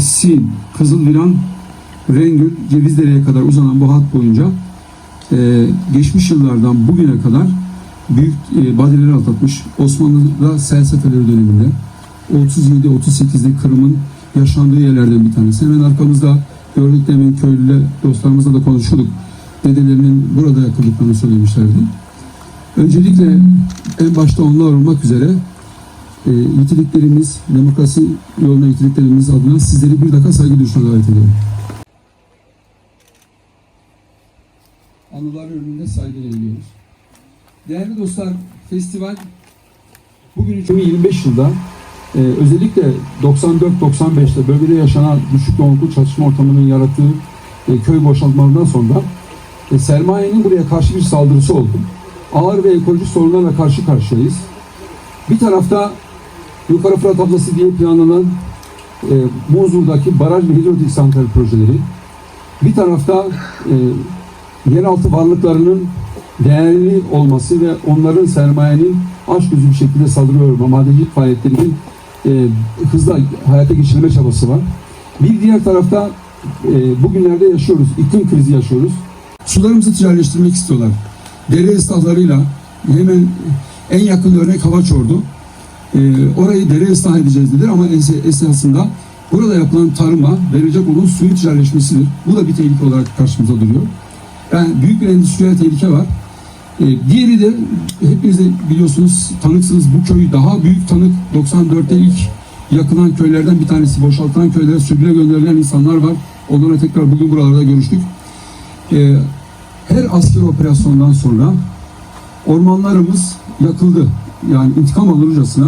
Sin, Kızılviran, Rengül, Cevizdere'ye kadar uzanan bu hat boyunca e, geçmiş yıllardan bugüne kadar büyük e, badireler atlatmış. Osmanlı'da sel seferleri döneminde 37-38'de Kırım'ın yaşandığı yerlerden bir tanesi. Hemen arkamızda gördük demin köylüler dostlarımızla da konuşuyorduk. Dedelerinin burada yakıldıklarını söylemişlerdi. Öncelikle en başta onlar olmak üzere e, yitirdiklerimiz, demokrasi yoluna yitirdiklerimiz adına sizleri bir dakika saygı duruşuna davet ediyorum. Anılar önünde saygı ediyoruz. Değerli dostlar, festival bugün 2025 yılda e, özellikle 94-95'te bölgede yaşanan düşük yoğunluklu çatışma ortamının yarattığı e, köy boşaltmalarından sonra e, sermayenin buraya karşı bir saldırısı oldu. Ağır ve ekolojik sorunlarla karşı karşıyayız. Bir tarafta Yukarı Fırat Ablası diye planlanan e, Muzur'daki baraj ve hidrolik santral projeleri, bir tarafta e, yeraltı varlıklarının değerli olması ve onların sermayenin aç bir şekilde saldırıyor olma, madencilik faaliyetlerinin e, hızla hayata geçirilme çabası var. Bir diğer tarafta e, bugünlerde yaşıyoruz, iklim krizi yaşıyoruz. Sularımızı ticaretleştirmek istiyorlar. Dere ıslahlarıyla hemen en yakın örnek Havaçordu. Ee, orayı dere ıslah edeceğiz dediler ama es- esasında burada yapılan tarıma verecek olan suyun ticaretleşmesidir. Bu da bir tehlike olarak karşımıza duruyor. Yani büyük bir endüstriyel tehlike var. Ee, diğeri de hepiniz de biliyorsunuz tanıksınız bu köy daha büyük tanık 94'te ilk yakılan köylerden bir tanesi boşaltılan köylere sürgüne gönderilen insanlar var. Onlarla tekrar bugün buralarda görüştük. Ee, her asker operasyondan sonra ormanlarımız yakıldı. Yani intikam alırcasına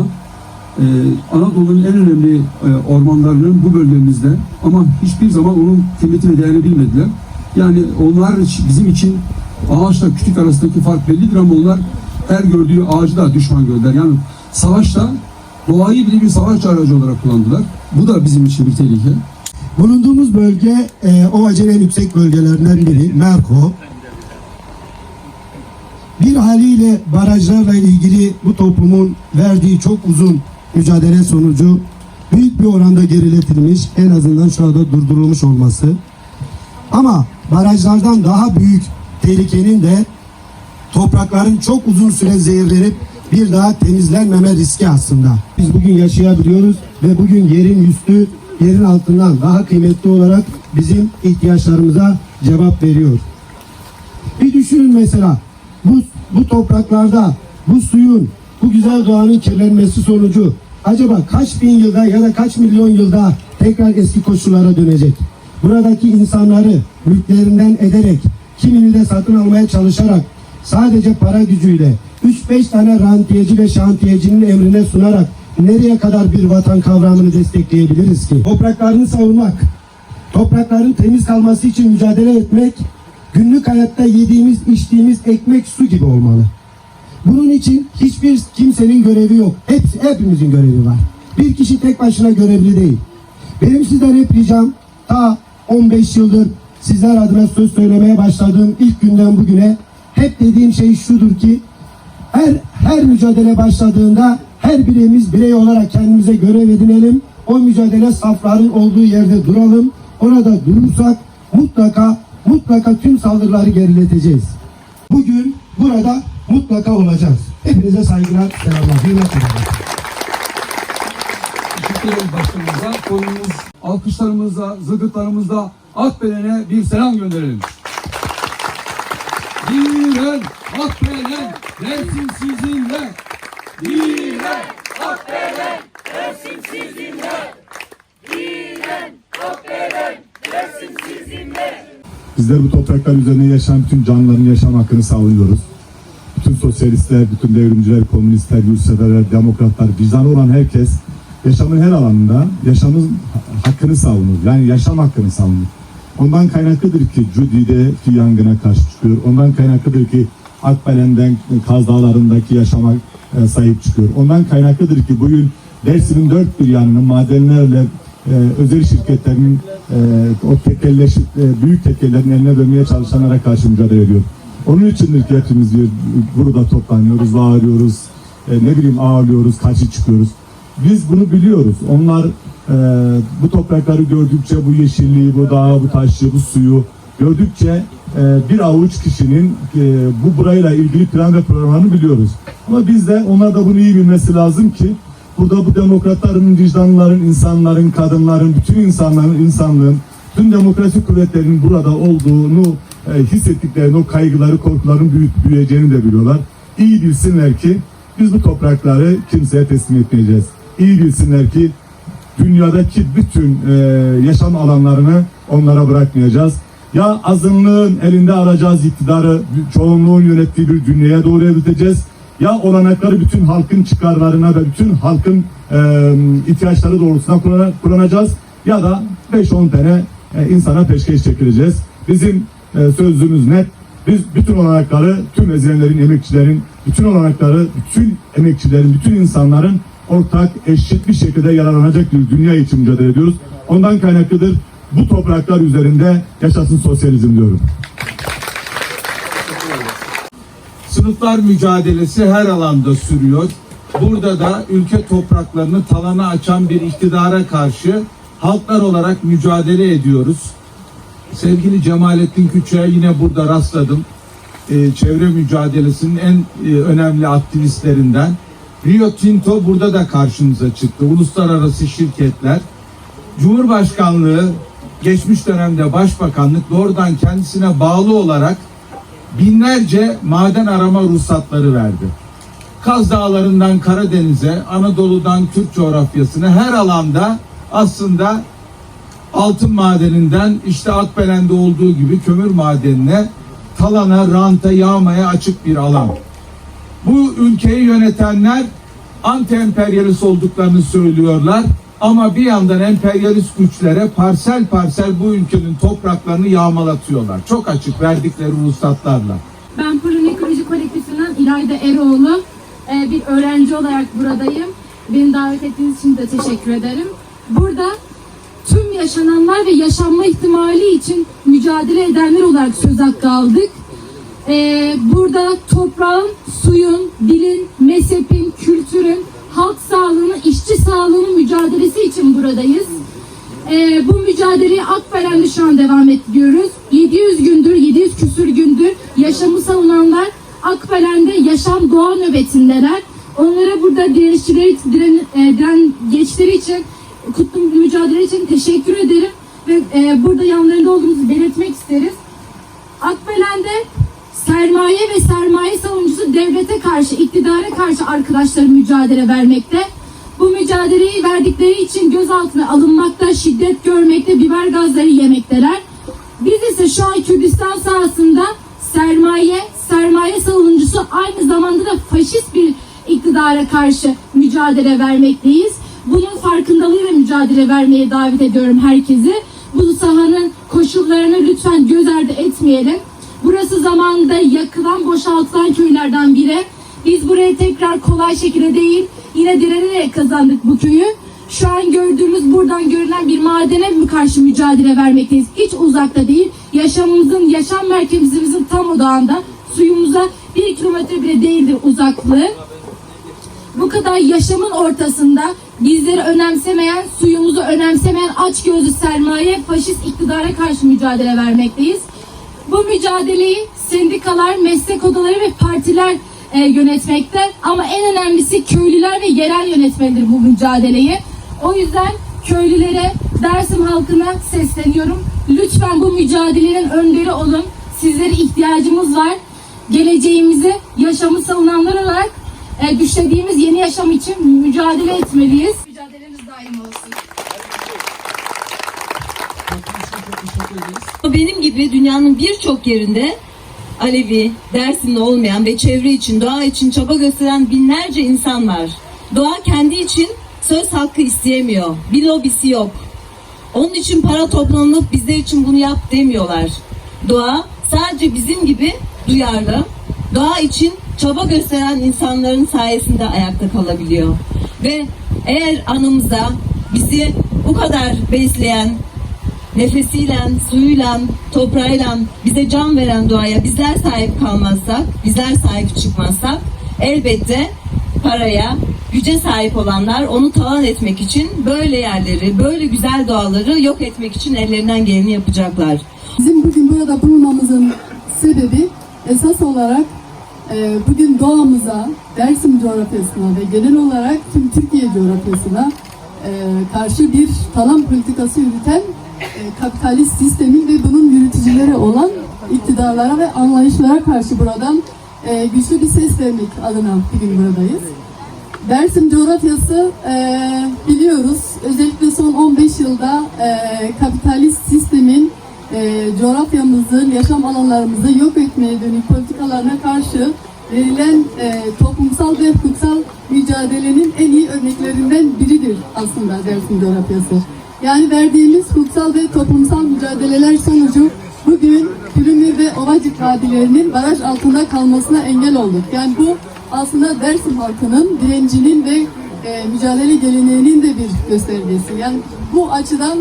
e, Anadolu'nun en önemli e, ormanlarının bu bölgemizde ama hiçbir zaman onun kıymeti ve değerini bilmediler. Yani onlar bizim için ağaçla kütük arasındaki fark bellidir ama onlar her gördüğü ağacı da düşman gördüler. Yani savaşta doğayı bile bir savaş aracı olarak kullandılar. Bu da bizim için bir tehlike. Bulunduğumuz bölge e, Ovacı'nın en yüksek bölgelerinden biri Merko. Bir haliyle barajlarla ilgili bu toplumun verdiği çok uzun mücadele sonucu büyük bir oranda geriletilmiş, en azından şu anda durdurulmuş olması. Ama barajlardan daha büyük tehlikenin de toprakların çok uzun süre zehirlenip bir daha temizlenmeme riski aslında. Biz bugün yaşayabiliyoruz ve bugün yerin üstü yerin altından daha kıymetli olarak bizim ihtiyaçlarımıza cevap veriyor. Bir düşünün mesela bu, bu topraklarda bu suyun bu güzel doğanın kirlenmesi sonucu acaba kaç bin yılda ya da kaç milyon yılda tekrar eski koşullara dönecek? Buradaki insanları mülklerinden ederek kimini de satın almaya çalışarak sadece para gücüyle 3-5 tane rantiyeci ve şantiyecinin emrine sunarak nereye kadar bir vatan kavramını destekleyebiliriz ki? Topraklarını savunmak, toprakların temiz kalması için mücadele etmek günlük hayatta yediğimiz, içtiğimiz ekmek su gibi olmalı. Bunun için hiçbir kimsenin görevi yok. Hepsi, hepimizin görevi var. Bir kişi tek başına görevli değil. Benim sizden hep ricam ta 15 yıldır sizler adına söz söylemeye başladığım ilk günden bugüne hep dediğim şey şudur ki her her mücadele başladığında her birimiz birey olarak kendimize görev edinelim. O mücadele safların olduğu yerde duralım. Orada durursak mutlaka mutlaka tüm saldırıları gerileteceğiz. Bugün burada mutlaka olacağız. Hepinize saygılar, selamlar. Hürmetle. Teşekkür ederiz başkanımıza. Konumuz alkışlarımızla, zıgıtlarımızla Akbelen'e bir selam gönderelim. Diren Akbelen dersin sizinle. Diren Akbelen dersin sizinle. Diren Akbelen dersin sizinle. Bizler bu topraklar üzerinde yaşayan bütün canlıların yaşam hakkını sağlıyoruz. Bütün sosyalistler, bütün devrimciler, komünistler, yurtseverler, demokratlar, vicdanı olan herkes yaşamın her alanında yaşamın hakkını savunur. Yani yaşam hakkını savunur. Ondan kaynaklıdır ki Cudi'deki yangına karşı çıkıyor. Ondan kaynaklıdır ki Akbelen'den Kaz Dağları'ndaki yaşama e, sahip çıkıyor. Ondan kaynaklıdır ki bugün Dersim'in dört bir yanını madenlerle e, özel şirketlerin e, o tekelleş, e, büyük tekellerin eline dönmeye çalışanlara karşı mücadele ediyor. Onun içindir ki hepimiz bir- burada toplanıyoruz, bağırıyoruz, e, ne bileyim ağlıyoruz, karşı çıkıyoruz. Biz bunu biliyoruz. Onlar Ee, bu toprakları gördükçe bu yeşilliği, bu dağı, bu taşı, bu suyu gördükçe e, bir avuç kişinin e, bu burayla ilgili plan ve programını biliyoruz. Ama biz de onlar da bunu iyi bilmesi lazım ki burada bu demokratların, vicdanların, insanların, kadınların, bütün insanların, insanlığın, tüm demokrasi kuvvetlerinin burada olduğunu e, hissettiklerini, o kaygıları, korkuların büyük büyüyeceğini de biliyorlar. İyi bilsinler ki biz bu toprakları kimseye teslim etmeyeceğiz. İyi bilsinler ki dünyadaki bütün e, yaşam alanlarını onlara bırakmayacağız. Ya azınlığın elinde alacağız iktidarı, çoğunluğun yönettiği bir dünyaya doğru evrileceğiz. Ya olanakları bütün halkın çıkarlarına ve bütün halkın e, ihtiyaçları doğrultusunda kullan- kullanacağız. Ya da 5-10 tane e, insana peşkeş çekileceğiz. Bizim e, sözümüz net. Biz bütün olanakları, tüm ezilenlerin, emekçilerin, bütün olanakları, bütün emekçilerin, bütün insanların ortak, eşit bir şekilde yararlanacak bir dünya için mücadele ediyoruz. Ondan kaynaklıdır. Bu topraklar üzerinde yaşasın sosyalizm diyorum. Sınıflar mücadelesi her alanda sürüyor. Burada da ülke topraklarını talana açan bir iktidara karşı halklar olarak mücadele ediyoruz. Sevgili Cemalettin Küçük'e yine burada rastladım. Ee, çevre mücadelesinin en e, önemli aktivistlerinden. Rio Tinto burada da karşımıza çıktı. Uluslararası şirketler. Cumhurbaşkanlığı geçmiş dönemde başbakanlık doğrudan kendisine bağlı olarak binlerce maden arama ruhsatları verdi. Kaz Dağları'ndan Karadeniz'e, Anadolu'dan Türk coğrafyasına her alanda aslında altın madeninden işte Akbelen'de olduğu gibi kömür madenine, talana, ranta, yağmaya açık bir alan. Bu ülkeyi yönetenler anti-emperyalist olduklarını söylüyorlar ama bir yandan emperyalist güçlere parsel parsel bu ülkenin topraklarını yağmalatıyorlar. Çok açık verdikleri ruhsatlarla. Ben Pırın Ekoloji Kolektifinden İlayda Eroğlu. Ee, bir öğrenci olarak buradayım. Beni davet ettiğiniz için de teşekkür ederim. Burada tüm yaşananlar ve yaşanma ihtimali için mücadele edenler olarak söz hakkı aldık. Ee, burada toprağın, suyun, dilin, mezhepin, kültürün, halk sağlığının, işçi sağlığının mücadelesi için buradayız. Ee, bu mücadeleyi Akbelen'de şu an devam ediyoruz. 700 gündür, 700 küsür gündür yaşamı savunanlar Akbelen'de yaşam doğa nöbetindeler. Onlara burada direnişçileri, diren, e, diren geçleri için, kutlu mücadele için teşekkür ederim. Ve e, burada yanlarında olduğumuzu belirtmek isteriz. Akbelen'de sermaye ve sermaye savunucusu devlete karşı, iktidara karşı arkadaşları mücadele vermekte. Bu mücadeleyi verdikleri için gözaltına alınmakta, şiddet görmekte, biber gazları yemekteler. Biz ise şu an Kürdistan sahasında sermaye, sermaye savunucusu aynı zamanda da faşist bir iktidara karşı mücadele vermekteyiz. Bunun farkındalığıyla mücadele vermeye davet ediyorum herkesi. Bu sahanın koşullarını lütfen göz ardı etmeyelim. Burası zamanında yakılan, boşaltılan köylerden biri. Biz buraya tekrar kolay şekilde değil, yine direnerek kazandık bu köyü. Şu an gördüğümüz buradan görülen bir madene mi karşı mücadele vermekteyiz? Hiç uzakta değil. Yaşamımızın, yaşam merkezimizin tam odağında. Suyumuza bir kilometre bile değildir uzaklığı. Bu kadar yaşamın ortasında bizleri önemsemeyen, suyumuzu önemsemeyen açgözlü sermaye, faşist iktidara karşı mücadele vermekteyiz. Bu mücadeleyi sendikalar, meslek odaları ve partiler e, yönetmekte ama en önemlisi köylüler ve yerel yönetmelidir bu mücadeleyi. O yüzden köylülere, Dersim halkına sesleniyorum. Lütfen bu mücadelenin önderi olun. Sizlere ihtiyacımız var. Geleceğimizi, yaşamı savunanlar olarak e, düşlediğimiz yeni yaşam için mücadele etmeliyiz. Mücadelemiz daim olsun. Benim gibi dünyanın birçok yerinde Alevi, Dersimli olmayan ve çevre için, doğa için çaba gösteren binlerce insan var. Doğa kendi için söz hakkı isteyemiyor. Bir lobisi yok. Onun için para toplanıp bizler için bunu yap demiyorlar. Doğa sadece bizim gibi duyarlı, doğa için çaba gösteren insanların sayesinde ayakta kalabiliyor. Ve eğer anımıza bizi bu kadar besleyen, nefesiyle, suyuyla, toprağıyla bize can veren doğaya bizler sahip kalmazsak, bizler sahip çıkmazsak elbette paraya, güce sahip olanlar onu talan etmek için böyle yerleri, böyle güzel doğaları yok etmek için ellerinden geleni yapacaklar. Bizim bugün burada bulunmamızın sebebi esas olarak e, bugün doğamıza, Dersim coğrafyasına ve genel olarak tüm Türkiye coğrafyasına e, karşı bir talan politikası yürüten kapitalist sistemin ve bunun yürütücüleri olan iktidarlara ve anlayışlara karşı buradan e, güçlü bir ses vermek adına bugün buradayız. Dersim coğrafyası e, biliyoruz özellikle son 15 yılda e, kapitalist sistemin e, coğrafyamızı, yaşam alanlarımızı yok etmeye dönük politikalarına karşı verilen e, toplumsal ve hukuksal mücadelenin en iyi örneklerinden biridir aslında Dersim coğrafyası. Yani verdiğimiz hukuksal ve toplumsal mücadeleler sonucu bugün Pürümür ve Ovacık vadilerinin baraj altında kalmasına engel olduk. Yani bu aslında Dersim halkının direncinin ve e, mücadele geleneğinin de bir göstergesi. Yani bu açıdan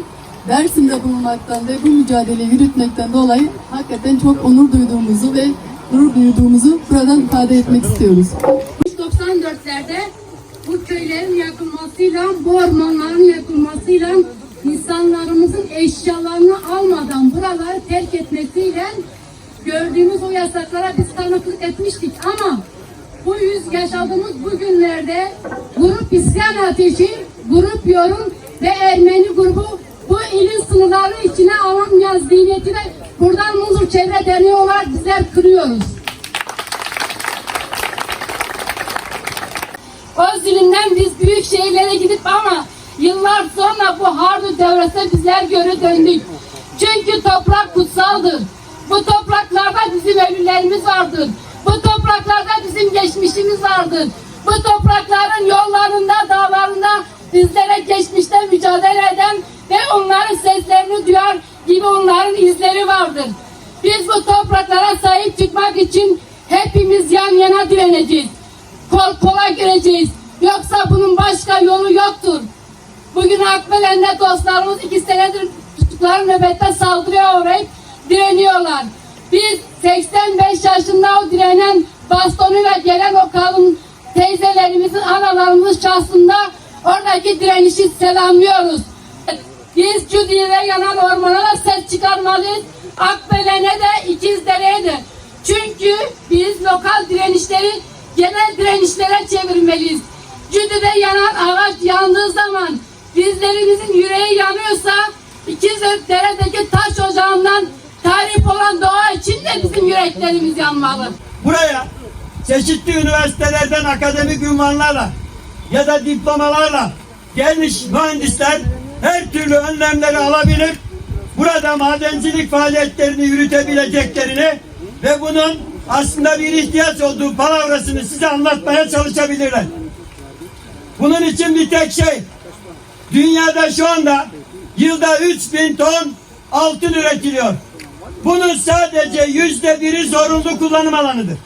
Dersim'de bulunmaktan ve bu mücadeleyi yürütmekten dolayı hakikaten çok onur duyduğumuzu ve gurur duyduğumuzu buradan ifade etmek istiyoruz. 94'lerde bu köylerin yakılmasıyla, bu ormanların yakılmasıyla insanlarımızın eşyalarını almadan buraları terk etmesiyle gördüğümüz o yasaklara biz tanıklık etmiştik ama bu yüz yaşadığımız bu günlerde grup isyan ateşi, grup yorum ve Ermeni grubu bu ilin sınırları içine alınmayan zihniyeti de buradan Muzur Çevre Derneği olarak bizler kırıyoruz. Özdilim'den biz büyük şehirlere gidip ama yıllar sonra bu harbi devresine bizler göre döndük. Çünkü toprak kutsaldır. Bu topraklarda bizim ölülerimiz vardır. Bu topraklarda bizim geçmişimiz vardır. Bu toprakların yollarında, dağlarında bizlere geçmişte mücadele eden ve onların seslerini duyar gibi onların izleri vardır. Biz bu topraklara sahip çıkmak için hepimiz yan yana direneceğiz kol kola gireceğiz. Yoksa bunun başka yolu yoktur. Bugün Akbelen'de dostlarımız iki senedir tutukları nöbette saldırıya uğrayıp direniyorlar. Biz 85 yaşında o direnen bastonuyla gelen o kadın teyzelerimizin, analarımız şahsında oradaki direnişi selamlıyoruz. Biz Cüdi'de yanan ormana da ses çıkarmalıyız. Akbelen'e de İkizdere'ye de. Çünkü biz lokal direnişleri genel direnişlere çevirmeliyiz. Cüdü'de yanan ağaç yandığı zaman bizlerimizin yüreği yanıyorsa İkizdere'deki taş ocağından tarif olan doğa için de bizim yüreklerimiz yanmalı. buraya çeşitli üniversitelerden akademik ünvanlarla ya da diplomalarla gelmiş mühendisler her türlü önlemleri alabilir. Burada madencilik faaliyetlerini yürütebileceklerini ve bunun aslında bir ihtiyaç olduğu palavrasını size anlatmaya çalışabilirler. Bunun için bir tek şey dünyada şu anda yılda 3000 ton altın üretiliyor. Bunun sadece yüzde biri zorunlu kullanım alanıdır.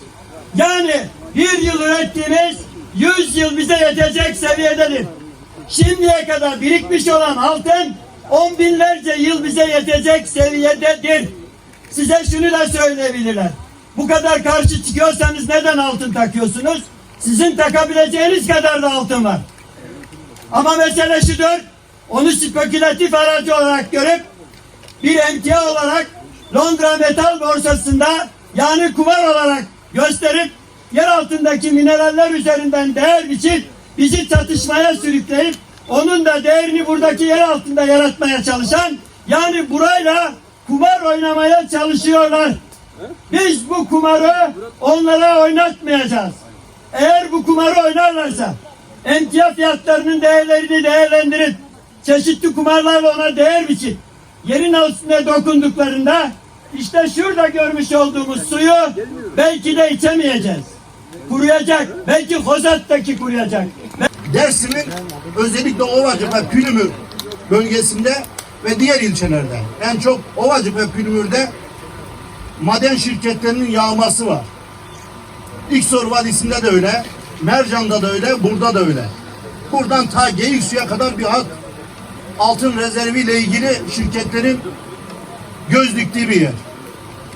Yani bir yıl ürettiğimiz 100 yıl bize yetecek seviyededir. Şimdiye kadar birikmiş olan altın on binlerce yıl bize yetecek seviyededir. Size şunu da söyleyebilirler. Bu kadar karşı çıkıyorsanız neden altın takıyorsunuz? Sizin takabileceğiniz kadar da altın var. Ama mesele şudur. Onu spekülatif aracı olarak görüp bir emtia olarak Londra Metal Borsası'nda yani kumar olarak gösterip yer altındaki mineraller üzerinden değer biçip bizi çatışmaya sürükleyip onun da değerini buradaki yer altında yaratmaya çalışan yani burayla kumar oynamaya çalışıyorlar. Biz bu kumarı onlara oynatmayacağız. Eğer bu kumarı oynarlarsa emtia fiyatlarının değerlerini değerlendirip çeşitli kumarlarla ona değer biçip yerin altına dokunduklarında işte şurada görmüş olduğumuz suyu belki de içemeyeceğiz. Kuruyacak. Belki Hozat'taki kuruyacak. Dersim'in özellikle Ovacık ve Pülümür bölgesinde ve diğer ilçelerde en çok Ovacık ve Pülümür'de maden şirketlerinin yağması var. İksor Vadisi'nde de öyle, Mercan'da da öyle, burada da öyle. Buradan ta Geyiksu'ya kadar bir hat altın rezerviyle ilgili şirketlerin göz diktiği bir yer.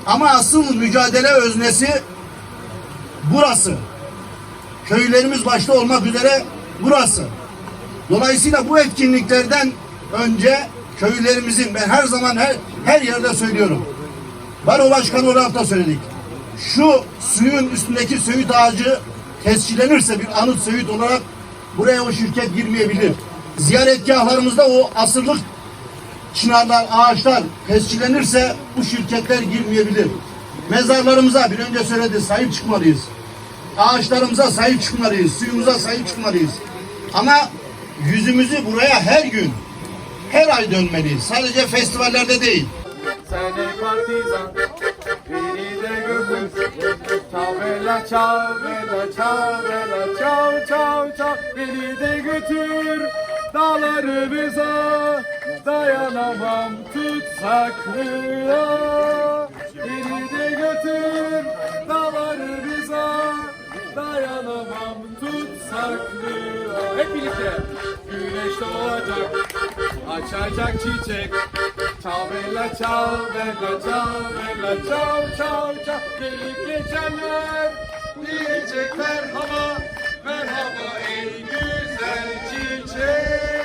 Ama asıl mücadele öznesi burası. Köylerimiz başta olmak üzere burası. Dolayısıyla bu etkinliklerden önce köylerimizin ben her zaman her, her yerde söylüyorum. Baro Başkanı olarak da söyledik. Şu suyun üstündeki söğüt ağacı tescillenirse bir anıt söğüt olarak buraya o şirket girmeyebilir. Ziyaretgahlarımızda o asırlık çınarlar, ağaçlar tescillenirse bu şirketler girmeyebilir. Mezarlarımıza bir önce söyledi sahip çıkmalıyız. Ağaçlarımıza sahip çıkmalıyız, suyumuza sahip çıkmalıyız. Ama yüzümüzü buraya her gün, her ay dönmeliyiz. Sadece festivallerde değil. Sene partizan Çavela çavela çavela çav çav çav. Beni de götür Dağlarımıza Dayanamam tutsaklığa Beni de götür Dağlarımıza Dayanamam tutsaklığa Hep birlikte Güneş doğacak Açacak çiçek Çal bella çal bella çal bella çal çal çal. Gelip geçenler diyecek merhaba Merhaba ey güzel çiçek.